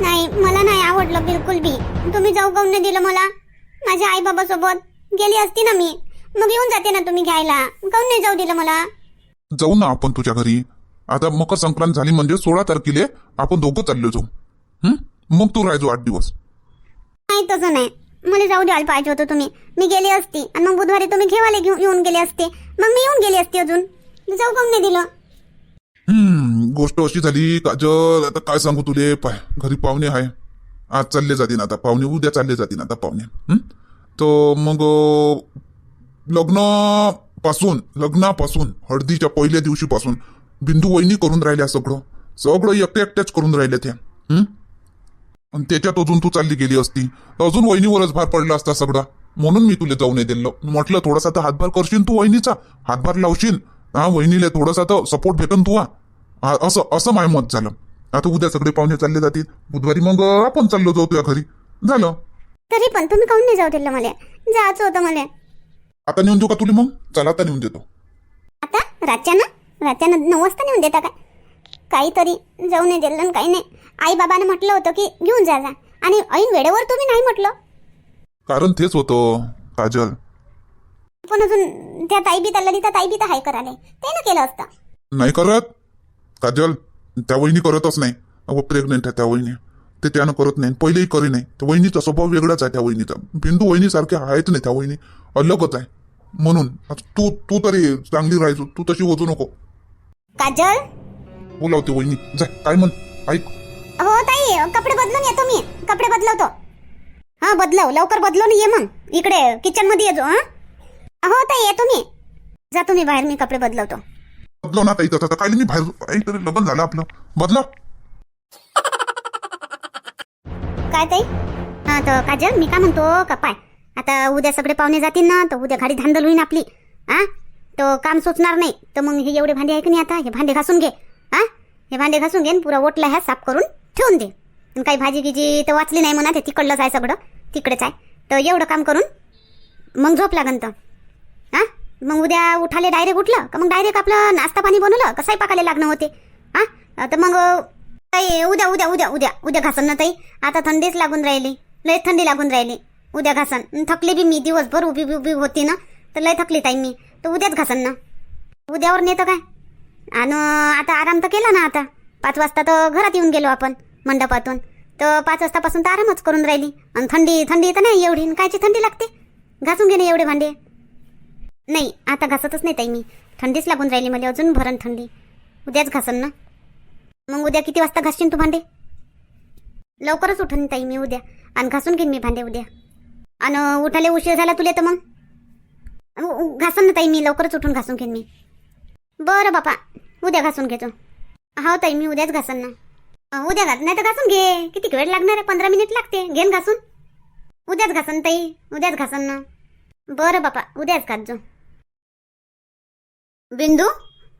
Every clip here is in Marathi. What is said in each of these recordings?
नाही मला नाही आवडलं बिलकुल बी. तुम्ही जाऊ काऊन नाही दिलं मला. माझ्या आई बाबा सोबत गेली असती ना मी. मग येऊन जाते ना तुम्ही घ्यायला. काऊन नाही जाऊ दिलं मला. जाऊ ना आपण तुझ्या घरी. आता मकर संक्रांत झाली म्हणजे सोळा तारखेला आपण दोघं चाललो जाऊ? मग तू राहायचो आठ दिवस. नाही तसं नाही. मला जाऊ द्यायला पाहिजे होतं तुम्ही. मी गेली असती. आणि मग बुधवारी तुम्ही घेवायला घेऊन येऊन गेले असते. मग मी येऊन गेली असती अजून. जाऊ काऊन नाही दिलं. हम्म गोष्ट अशी झाली काजल आता काय सांगू तुले? पाय घरी पाहुणे आहे आज चालले जातील आता पाहुणे उद्या चालले जातील आता पाहुणे. तर मग लग्नापासून लग्नापासून हळदीच्या पहिल्या दिवशीपासून बिंदू वहिनी करून राहिल्या सगळं. सगळं एकट्या एकट्याच करून राहिल्या त्या. आणि त्याच्यात अजून तू चालली गेली असती. तर अजून वहिनीवरच भार पडला असता सगळा. म्हणून मी तुला जाऊ नाही दिलं. म्हटलं थोडासा तर हातभार करशील तू वहिनीचा. हातभार लावशील हा वहिनीला थोडासा तर सपोर्ट भेटन तू हा. हा, असं असं माय मत झालं. आता उद्या सगळे पाहुणे चालले जातील. बुधवारी मग आपण चाललो जाऊ तुझ्या घरी. झालं. तरी पण तुम्ही काऊन नाही जाऊ दिलं मला? जायचं होतं मला. आता नेऊन देऊ का तुला मग? चला आता नेऊन देतो. आता? रातच्यानं? रातच्यानं नऊ वाजता नेऊन देता काय काहीतरी जाऊ नाही दिलं आणि काही नाही. आई बाबाने म्हटलं होतं की घेऊन जा जा. आणि ऐन वेळेवर तुम्ही नाही म्हटलं. कारण तेच होतं काजल. पण अजून त्या ताई बी तर ललिता ताई बी तर हाय कराले ते ना केलं असतं. नाही करत. काजल त्या वहिनी करतच नाही. अहो प्रेग्नेंट आहे त्या वहिनी. ते त्यानं करत नाही. पहिलेही करी नाही. त्या वहिनीचा स्वभाव वेगळाच आहे त्या वहिनीचा. बिंदू वहिनी सारखे आहेत नाही त्या वहिनी. अलगच आहे. म्हणून तू तू तरी चांगली राहायचो. तू तशी होजू नको. काजल? बोलावते वहिनी. जा काय म्हण? ऐक. हो ताई. कपडे बदलून येतो मी. कपडे बदलवतो. हा बदलव. लवकर बदलून ये मग. इकडे किचनमध्ये येतो हा. हो ताई येतो मी. जा तुम्ही बाहेर मी कपडे बदलवतो. बदलो ना ताई काय नाही बाहेर काहीतरी लग्न झालं आपलं. बदला काय ताई? हा तर काजल मी काय म्हणतो का पाय. आता उद्या सगळे पाहुणे जातील ना तर उद्या गाडी धांदल होईन आपली. हा? तो काम सुचणार नाही तर मग हे एवढे भांडे आहे की नाही आता हे भांडे घासून घे. हा? हे भांडे घासून घे आणि पुरा ओटला ह्या साफ करून ठेवून दे. आणि काही भाजी गिजी तर वाचली नाही म्हणा ते तिकडलंच आहे सगळं तिकडेच आहे. तर एवढं काम करून मग झोप लागन तर. हा? मग उद्या उठाले डायरेक्ट उठलं का मग डायरेक्ट आपलं नाश्ता पाणी बनवलं का पाकायला लागणं होते? हा? तर मग ताई उद्या उद्या उद्या उद्या उद्या घासन ना ताई. आता थंडीच लागून राहिली. लय थंडी लागून राहिली. उद्या घासन. थकली बी मी. दिवसभर उभी उभी होती ना. तर लय थकली ताई मी. तर उद्याच घासन ना. उद्यावर नेतं काय? आणि आता आराम तर केला ना आता. पाच वाजता तर घरात येऊन गेलो आपण मंडपातून. तर पाच वाजतापासून तर आरामच करून राहिली. आणि थंडी थंडी तर नाही एवढी. कायची थंडी लागते? घासून घेणे एवढे भांडे. नाही आता घासतच नाही ताई मी. थंडीच लागून राहिली मला अजून भरण थंडी. उद्याच घासन ना. मग उद्या किती वाजता घासशील तू भांडे? लवकरच उठन ताई मी उद्या. आणि घासून घेईन मी भांडे उद्या. आणि उठाले उशीर झाला तुले तर मग? उ- घासन ना ताई मी लवकरच उठून घासून घेईन मी. बरं बापा उद्या घासून घेतो. हो ताई मी उद्याच घासन ना. उद्या घास नाही तर घासून घे. किती वेळ लागणार आहे? पंधरा मिनिट लागते. घेन घासून. उद्याच घासन ताई उद्याच घासन ना. बरं बापा उद्याच घासजो बिंदू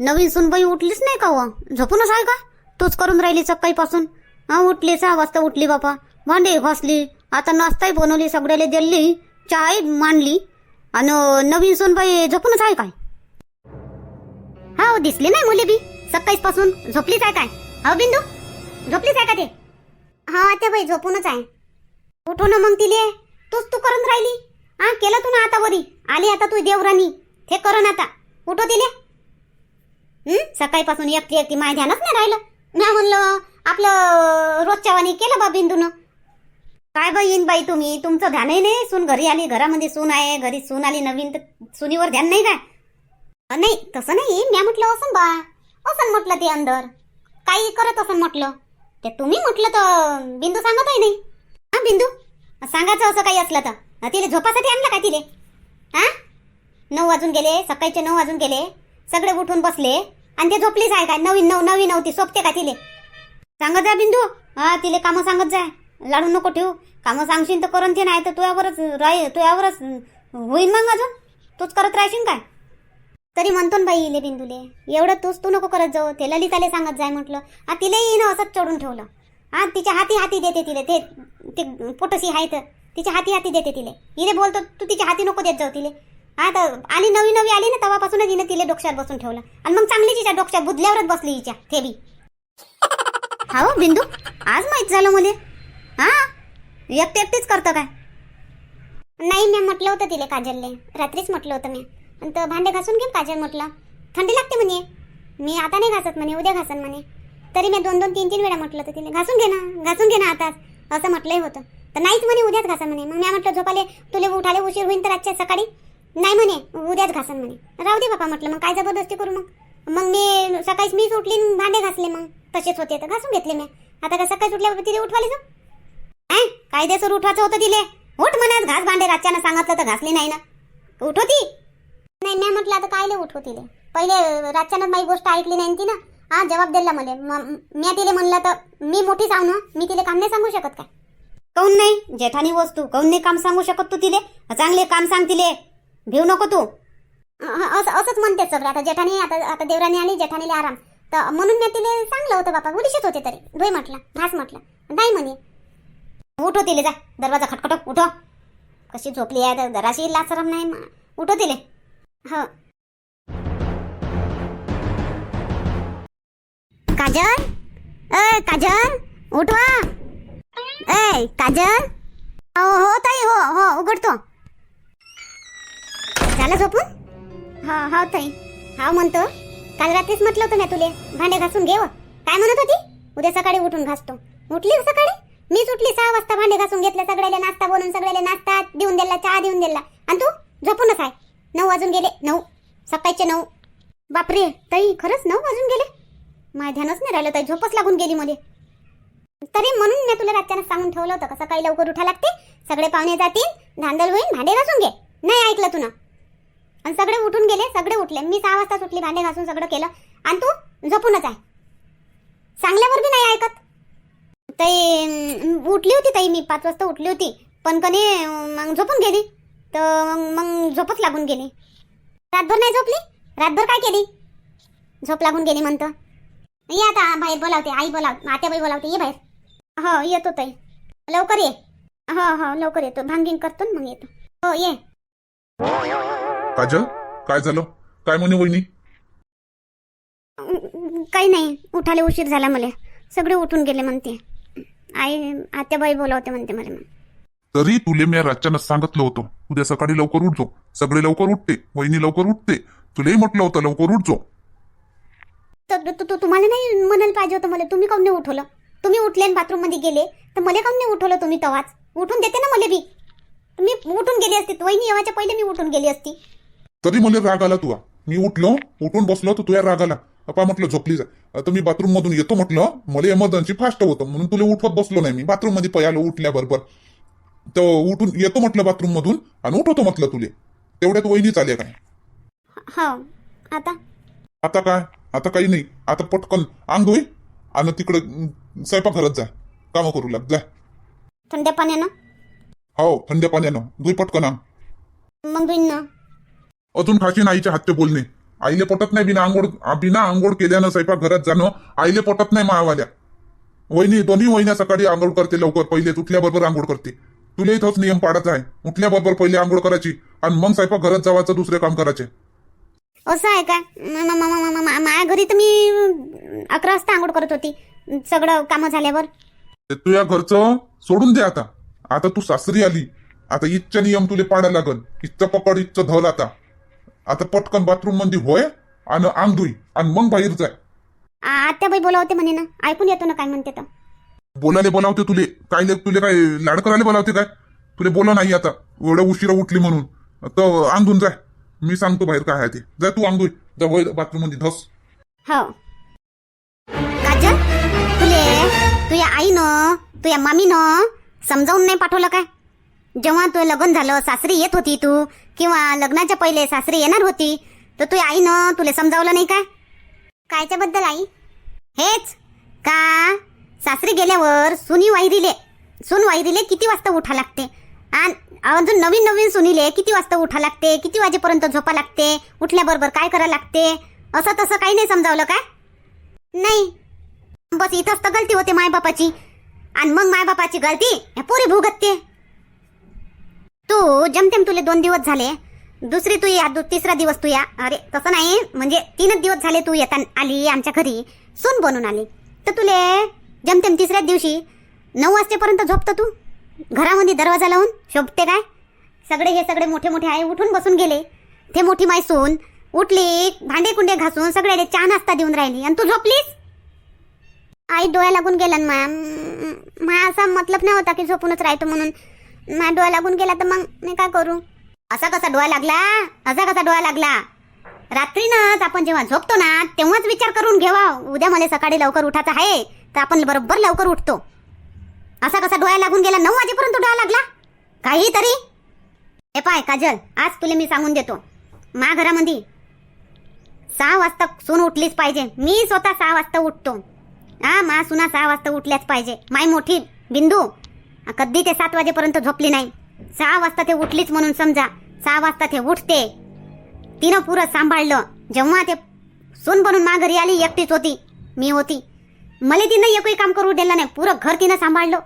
नवीन सुनबाई उठलीच नाही का हो झोपूनच आहे का? तूच करून राहिली सकाळीपासून. हा उठली सहा वाजता उठली बापा. भांडे घासली आता नाश्ताही बनवली सगळ्याला दिली चाय मांडली. आणि नवीन सुनबाई झोपूनच आहे काय? हा हो दिसली नाही मुली बी. सकाळीच पासून झोपलीच आहे काय? हो बिंदू झोपलीच आहे का ते? हा ते बाई झोपूनच आहे. उठो ना मग तिले. तूच तू करून राहिली. हा केलं तू ना आता वरी. आली आता तू देवराणी. हे करण आता. उठो तिले सकाळीपासून एकटी एकटी माय ध्यानच नाही राहिलं. नाही म्हणलं आपलं रोजच्या वाणी केलं बा बिंदून. काय बाई येईन बाई तुम्ही? तुमचं ध्यानही नाही सून घरी आली घरामध्ये सून आहे. घरी सून आली नवीन तर सुनीवर ध्यान नाही काय? नाही तसं नाही. मी म्हटलं असं बा. असं म्हटलं ते अंदर. काही करत असं म्हटलं. ते तुम्ही म्हटलं तर बिंदू सांगतही नाही. हा बिंदू? सांगायचं असं काही असलं तर. अ, तिले झोपासाठी आणलं का तिले? हा? नऊ वाजून गेले सकाळचे नऊ वाजून गेले. सगळे उठून बसले. आणि ते झोपलीच आहे काय नवीन नऊ नवीन नव्हती सोपते का तिले? सांगत जा बिंदू. हा तिले कामं सांगत जाय लाडू नको ठेवू. कामं सांगशील तर करून ते नाही तर तुझ्यावरच राही तुझ्यावरच होईन मग अजून? तूच करत राहशील काय? तरी म्हणतो ना बाई इले बिंदूले एवढं तूच तू नको करत जाऊ. ते ललिताले सांगत जाय म्हटलं. हा तिलाही ना असंच चढून ठेवलं. हा तिच्या हाती हाती देते तिले. ते ते पोटशी आहे तर तिच्या हाती हाती देते तिले. इले बोलतो तू तिच्या हाती नको देत जाऊ तिले. हा तर आली नवी नवी आली ना तेव्हापासूनच हिनं तिले डोक्यात बसून ठेवलं. आणि मग चांगली तिच्या डोक्यात बुदल्यावरच बसली हिच्या थेबी हा हो बिंदू आज माहीत झालं मुले. हा व्यक्ती एकटीच करतं काय? नाही मी म्हटलं होतं तिले काजलले. रात्रीच म्हटलं होतं मी. पण तर भांडे घासून घे काजल म्हटलं. थंडी लागते म्हणे. मी आता नाही घासत म्हणे उद्या घासन म्हणे. तरी मी दोन दोन तीन तीन वेळा म्हटलं होतं तिने घासून घे ना घासून घे ना आताच. असं म्हटलंही होतं. तर नाहीच म्हणे उद्याच घासन म्हणे. मग मी म्हटलं झोपाले तुले उठाले उशीर होईन तर आजच्या सकाळी. नाही म्हणे उद्याच घासन म्हणे. राहू दे बापा म्हटलं मग काय जबरदस्ती करू मग? मग मी सकाळीच मीच उठली भांडे घासले मग. तसेच होते तर घासून घेतले मी. आता काय सकाळी उठल्यावर तिथे उठवाले जाऊ? काय कायदेशीर उठवायचं होतं तिले. उठ म्हणत घास भांडे रातच्यानं सांगितलं तर घासली नाही ना. उठवती नाही मी म्हटलं आता कायले उठवतीले पहिले रातच्यानं माझी गोष्ट ऐकली नाही ती ना हा जबाब दिला मला. मी तिले म्हणलं तर मी मोठी सांग ना मी तिले काम नाही सांगू शकत काय? काऊन नाही? जेठानी वस्तू काऊन नाही काम सांगू शकत तू तिले? चांगले काम सांग तिले. भिऊ नको तू. असं असंच म्हणते सगळं. आता जेठानी आता आता देवराने आली जेठानीला आराम. तर म्हणून मी तिले चांगलं होतं बापा उडीशीच होते तरी. धुई म्हटलं घास म्हटलं. नाही म्हणे. उठो हो तिले जा. दरवाजा खटखट उठो हो. कशी झोपली आहे तर जराशी लाचरम नाही उठो हो तिले. हो. काजल? ए काजल? उठवा ए काजल? हो हो ताई हो हो उघडतो. झालं झोपून? हो हो ताई. हा म्हणतो. काल रात्रीच म्हटलं होतं मी तुले भांडे घासून घे व. काय म्हणत होती? उद्या सकाळी उठून घासतो. उठली सकाळी? मीच उठली सहा वाजता भांडे घासून घेतले सगळ्याला नाश्ता बनवून सगळ्याला नाश्ता देऊन दिला चहा देऊन दिला. आणि तू? झोपूनच आहे. नऊ वाजून गेले नऊ. सकाळचे नऊ. बापरे ताई खरंच नऊ वाजून गेले? माझ्या ध्यानच नाही राहिलं ताई झोपच लागून गेली मध्ये तरी म्हणून मी तुला रातच्यानं सांगून ठेवलं होतं का सकाळी लवकर उठा लागते सगळे पाहुणे जातील धांदल होईल भांडे घासून घे. नाही ऐकलं तू ना आणि सगळे उठून गेले सगळे उठले. मी सहा वाजता उठली भांडे घासून सगळं केलं. आणि तू झोपूनच आहे. सांगल्यावर बी नाही ऐकत. ताई उठली होती ताई मी पाच वाजता उठली होती. पण कधी मग झोपून गेली. तर मग मग झोपच लागून गेली. रातभर नाही झोपली? रातभर काय केली? झोप लागून गेली म्हणतं. ये आता बाहेर बोलावते आई बोलाव आत्याबाई बोलावते ये बाहेर. हो येतो ताई. लवकर ये. हो हो लवकर येतो. भांगिंग करतो मग येतो. हो ये. काजल काय झालं? काय म्हणे वहिनी? काही नाही उठाले उशीर झाला मला. सगळे उठून गेले म्हणते. आई आत्याबाई बोलावते म्हणते मला तरी तुले मी रातच्यानं सांगितलं होतं. उद्या सकाळी लवकर उठतो सगळे लवकर उठते. वहिनी लवकर उठते. तुलाही म्हटलं होतं लवकर उठतो तर तुम्हाला नाही म्हणायला पाहिजे होतं मला? तुम्ही काऊन नाही उठवलं? तुम्ही उठले बाथरूममध्ये गेले तर मला काऊन नाही उठवलं तुम्ही तवाच? उठून देते ना मला बी. तुम्ही उठून गेली असती. वहिनी येवाच्या पहिले मी उठून गेली असती. तरी मला राग आला तुला मी उठलो उठून बसलो तर तुया राग आला अपा म्हटलं झोपली जा. आता मी बाथरूम मधून येतो म्हटलं मला इमर्जन्सी फास्ट होतं म्हणून तुला उठवत बसलो नाही मी. बाथरूममध्ये पयालो उठल्याबरोबर. तर उठून येतो म्हटलं बाथरूम मधून आणि उठवतो म्हटलं तुले. तेवढ्यात वहिनी चाले काय? हो आता? आता काय? आता काही नाही. आता पटकन अंग धुई आणि तिकडे स्वयंपाक घरात जा. कामं करू लाग. जा. थंड्या पाण्यानं? हो थंड्या पाण्यानं. धुई पटकन अंग मग बिन ना. अजून खाशी आईच्या हातचे बोलणे. आईले पटत नाही बिना आंघोळ बिना आंघोळ केल्यानं स्वयंपाक घरात जाणं. आईले पटत नाही मावाल्या वहिनी दोन्ही वहिन्या सकाळी आंघोळ करते लवकर. पहिले उठल्याबरोबर आंघोळ करते. तुला इथंच नियम पाडायचा आहे. उठल्याबरोबर पहिले आंघोळ करायची आणि मग स्वयंपाक घरात जावाचं दुसरे काम करायचे. असं आहे का? माझ्या घरी तर मी अं, अकरा वाजता आंघोळ करत होती. सगळं कामं झाल्यावर. ते तुझ्या घरचं सोडून दे आता. आता तू सासरी आली. आता इथच्या नियम तुले पाडायला लागल. इथचं पकड इथचं धल आता. आता पटकन बाथरूममध्ये होय आणि अंग धुई आणि मग बाहेर जाय. आ- आत्याबाई बोलावते म्हणे ना. ऐकून येतो ना काय म्हणते तर. बोलायला बोलावते तुले. काय ले- तुले काय लाड करायला बोलावते काय? तुले बोला नाही आता. एवढं उशिरा उठली म्हणून. तर अंगून जाय. मी सांगतो बाहेर काय आहे ते. जाय तू अंगूय जा होय बाथरूममध्ये धस. हो. काजल तुले तुझ्या आईनं तुझ्या मामीनं समजावून नाही पाठवलं काय? जेव्हा तू लग्न झालं सासरी येत होती तू किंवा लग्नाच्या पहिले सासरी येणार होती तर तुझ्या आईनं तुला समजावलं नाही काय? कायच्या बद्दल आई? हेच का सासरी गेल्यावर सुनी वाहिरीले सुन वाहिरीले किती वाजता उठा लागते? आणि अजून नवीन नवीन सुनीले किती वाजता उठा लागते? किती वाजेपर्यंत झोपा लागते? उठल्याबरोबर काय करा लागते? असं तसं काही नाही समजावलं काय? नाही. बस इथंच तर गलती होते मायबापाची. आणि मग मायबापाची गलती ह्या पोरी भुगतते. तू जमतेम तुले दोन दिवस झाले. दुसरी तू या दु- तिसरा दिवस तू या. अरे तसं नाही. म्हणजे तीनच दिवस झाले तू येता आली आमच्या घरी. सून बनून आली. तर तुले जमतेम तिसऱ्याच दिवशी नऊ वाजतेपर्यंत झोपतो तू? घरामध्ये दरवाजा लावून? शोभते काय? सगळे हे सगळे मोठे मोठे आहे उठून बसून गेले. ते मोठी मायसून उठली भांडे कुंडे घासून सगळ्याला चहा नाश्ता देऊन राहिली. आणि तू झोपलीस? आई डोळ्या लागून गेला ना मॅम असा मतलब नाही होता की झोपूनच राहतो म्हणून. माझ्या डोळा लागून गेला तर मग मी काय करू? असा कसा डोळा लागला? असा कसा डोळा लागला? रात्रीनंच आपण जेव्हा झोपतो ना तेव्हाच विचार करून घेवा. उद्या मला सकाळी लवकर उठायचं आहे तर आपण बरोबर लवकर उठतो. असा कसा डोळा लागून गेला? नऊ वाजेपर्यंत डोळा लागला? काही तरी हे पाय काजल आज तुला मी सांगून देतो. मा घरामध्ये सहा वाजता सून उठलीच पाहिजे. मी स्वतः सहा वाजता उठतो. हा मा सुना सहा वाजता उठल्याच पाहिजे. माय मोठी बिंदू. कधी ते सात वाजेपर्यंत झोपली नाही. सहा वाजता ते उठलीच म्हणून समजा. सहा वाजता ते उठते. तिनं पुरं सांभाळलं. जेव्हा ते सून बनून माघारी आली एकटीच होती. मी होती. मला तिनं एकही काम करू दिलं नाही. पुरं घर तिनं सांभाळलं.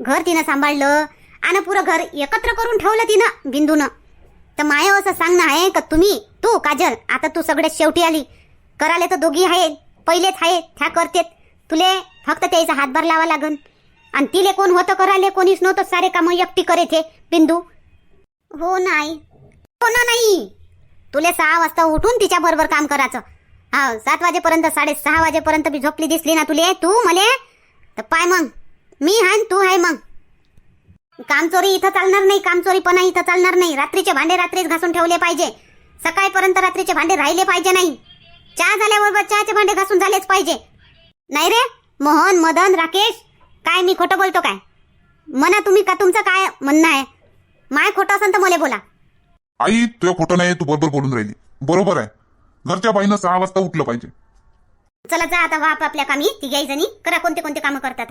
घर तिनं सांभाळलं आणि पुरं घर एकत्र करून ठेवलं तिनं बिंदूनं. तर माय असं सांगणं आहे का तुम्ही? तू काजल आता तू सगळ्यात शेवटी आली. कराले तर दोघी आहे पहिलेच आहे त्या करतेत. तुले फक्त त्याचा हातभार लावा लागन. आणि तिले कोण होतं करायले कोणीच नव्हतं सारे कामं एकटी करे थे बिंदू. हो नाही. हो ना नाही. तुले सहा वाजता उठून तिच्या बरोबर काम करायचं. हा सात वाजेपर्यंत साडेसहा वाजेपर्यंत बी झोपली दिसली ना तुले तू मले? तर पाय मग. मी हाय तू हाय मग. कामचोरी इथं चालणार नाही कामचोरीपणा इथं चालणार नाही. रात्रीचे भांडे रात्रीच घासून ठेवले पाहिजे. सकाळपर्यंत रात्रीचे भांडे राहिले पाहिजे नाही. चहा झाल्याबरोबर चहाचे भांडे घासून झालेच पाहिजे. नाही रे? मोहन मदन राकेश? काय मी खोटं बोलतो काय? म्हणा तुम्ही का तुमचं काय म्हणणं आहे? माय खोटं असेल तर मला बोला. आई तुझ्या खोटं नाही तू बरोबर बोलून राहिली. बरोबर आहे. घरच्या बाईनं सहा वाजता उठलं पाहिजे. चला जा आता वा आपल्या कामी. ती जणी करा कोणते कोणते कामं करतात.